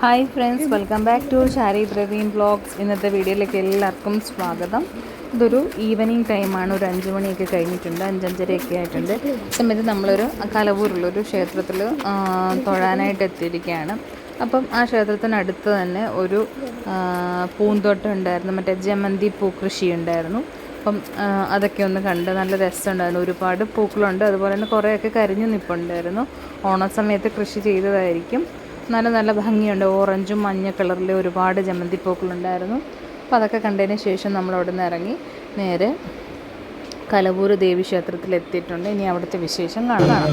Hi friends welcome back to Shari Praveen blogs ഇന്നത്തെ വീഡിയോയിലേക്ക് എല്ലാവർക്കും സ്വാഗതം. ഇതൊരു ഈവനിങ് ടൈമാണ് ഒരു അഞ്ച് മണിയൊക്കെ കഴിഞ്ഞിട്ടുണ്ട് അഞ്ചഞ്ചരയൊക്കെ ആയിട്ടുണ്ട്. സമയത്ത് നമ്മളൊരു കലവൂരുള്ളൊരു ക്ഷേത്രത്തിൽ തൊഴാനായിട്ട് എത്തിയിരിക്കുകയാണ്. അപ്പം ആ ക്ഷേത്രത്തിനടുത്ത് തന്നെ ഒരു പൂന്തോട്ടം ഉണ്ടായിരുന്നു മറ്റേ ജമന്തി പൂക്കൃഷി ഉണ്ടായിരുന്നു. അപ്പം അതൊക്കെ ഒന്ന് കണ്ട് നല്ല രസമുണ്ടായിരുന്നു. ഒരുപാട് പൂക്കളുണ്ട് അതുപോലെ തന്നെ കുറേയൊക്കെ കരിഞ്ഞു നിൽപ്പുണ്ടായിരുന്നു ഓണസമയത്ത് കൃഷി ചെയ്തതായിരിക്കും. നല്ല നല്ല ഭംഗിയുണ്ട് ഓറഞ്ചും മഞ്ഞ കളറിൽ ഒരുപാട് ജമന്തി പൂക്കളുണ്ടായിരുന്നു അപ്പോൾ അതൊക്കെ കണ്ടതിന് ശേഷം നമ്മൾ അവിടെ നിന്ന് ഇറങ്ങി നേരെ കലവൂർ ദേവി ക്ഷേത്രത്തിൽ എത്തിയിട്ടുണ്ട് ഇനി അവിടുത്തെ വിശേഷം കാണാം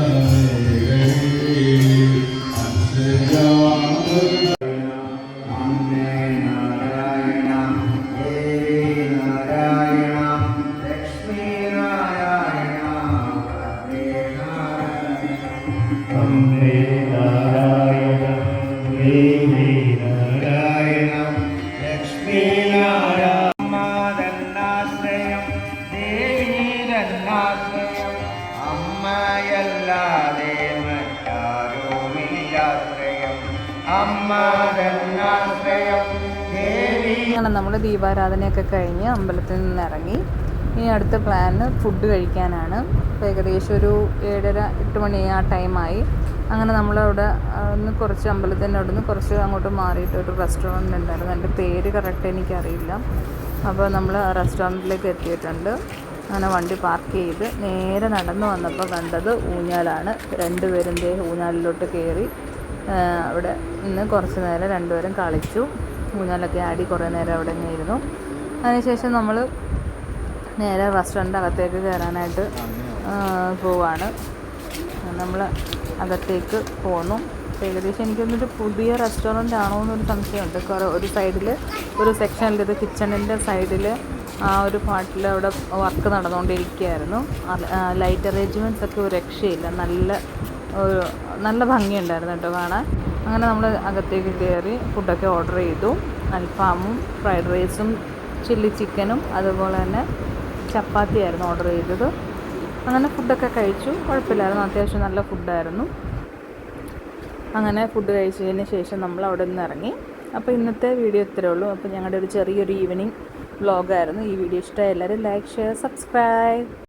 വന്ദേ അങ്ങനെ നമ്മൾ ദീപാരാധനയൊക്കെ കഴിഞ്ഞ് അമ്പലത്തിൽ നിന്ന് ഇറങ്ങി ഇനി അടുത്ത പ്ലാന് ഫുഡ് കഴിക്കാനാണ്. ഏകദേശം ഒരു ഏഴര എട്ട് മണി ആ ടൈമായി അങ്ങനെ നമ്മളവിടെ ഒന്ന് കുറച്ച് അമ്പലത്തിന്റെ അവിടെ നിന്ന് കുറച്ച് അങ്ങോട്ട് മാറിയിട്ട് ഒരു റെസ്റ്റോറന്റ് ഉണ്ടായിരുന്നു. എന്റെ പേര് കറക്റ്റ് എനിക്കറിയില്ല. അപ്പോൾ നമ്മൾ റെസ്റ്റോറന്റിലേക്ക് എത്തിയിട്ടുണ്ട്. അങ്ങനെ വണ്ടി പാർക്ക് ചെയ്ത് നേരെ നടന്നു വന്നപ്പോൾ കണ്ടത് ഊഞ്ഞാലാണ്. രണ്ടുപേരും ദേ ഊഞ്ഞാലിലോട്ട് കയറി അവിടെ ഇന്ന് കുറച്ച് നേരം രണ്ടുപേരും കളിച്ചു. ഊഞ്ഞാലൊക്കെ ആടി കുറേ നേരം അവിടെ ഇരുന്നു. അതിനുശേഷം നമ്മൾ നേരെ റെസ്റ്റോറന്റ് അകത്തേക്ക് കയറാനായിട്ട് പോവാണ്. നമ്മൾ അകത്തേക്ക് പോന്നു. ഏകദേശം എനിക്കൊന്നൊരു പുതിയ റെസ്റ്റോറന്റ് ആണോ എന്നൊരു സംശയമുണ്ട്. കുറേ ഒരു സൈഡിൽ ഒരു സെക്ഷനിൽ ഇത് കിച്ചണിന്റെ സൈഡിൽ ആ ഒരു പാട്ടിൽ അവിടെ വർക്ക് നടന്നുകൊണ്ടിരിക്കുകയായിരുന്നു. ലൈറ്റ് അറേഞ്ച്മെന്റ്സ് ഒക്കെ ഒരു രക്ഷയില്ല. നല്ല ഒരു നല്ല ഭംഗിയുണ്ടായിരുന്നു കേട്ടോ കാണാൻ. അങ്ങനെ നമ്മൾ അകത്തേക്ക് കയറി ഫുഡൊക്കെ ഓർഡർ ചെയ്തു. അൽഫാമും ഫ്രൈഡ് റൈസും ചില്ലി ചിക്കനും അതുപോലെ തന്നെ ചപ്പാത്തിയായിരുന്നു ഓർഡർ ചെയ്തത്. അങ്ങനെ ഫുഡൊക്കെ കഴിച്ചു. കുഴപ്പമില്ലായിരുന്നു. അത്യാവശ്യം നല്ല ഫുഡായിരുന്നു. അങ്ങനെ ഫുഡ് കഴിച്ചതിന് ശേഷം നമ്മൾ അവിടെ നിന്ന് ഇറങ്ങി. അപ്പോൾ ഇന്നത്തെ വീഡിയോ ഇത്രയേ ഉള്ളൂ. അപ്പോൾ ഞങ്ങളുടെ ഒരു ചെറിയൊരു ഈവനിങ് വ്ളോഗായിരുന്നു ഈ വീഡിയോ ഇഷ്ടമായി എല്ലാവരും ലൈക്ക് ഷെയർ സബ്സ്ക്രൈബ്.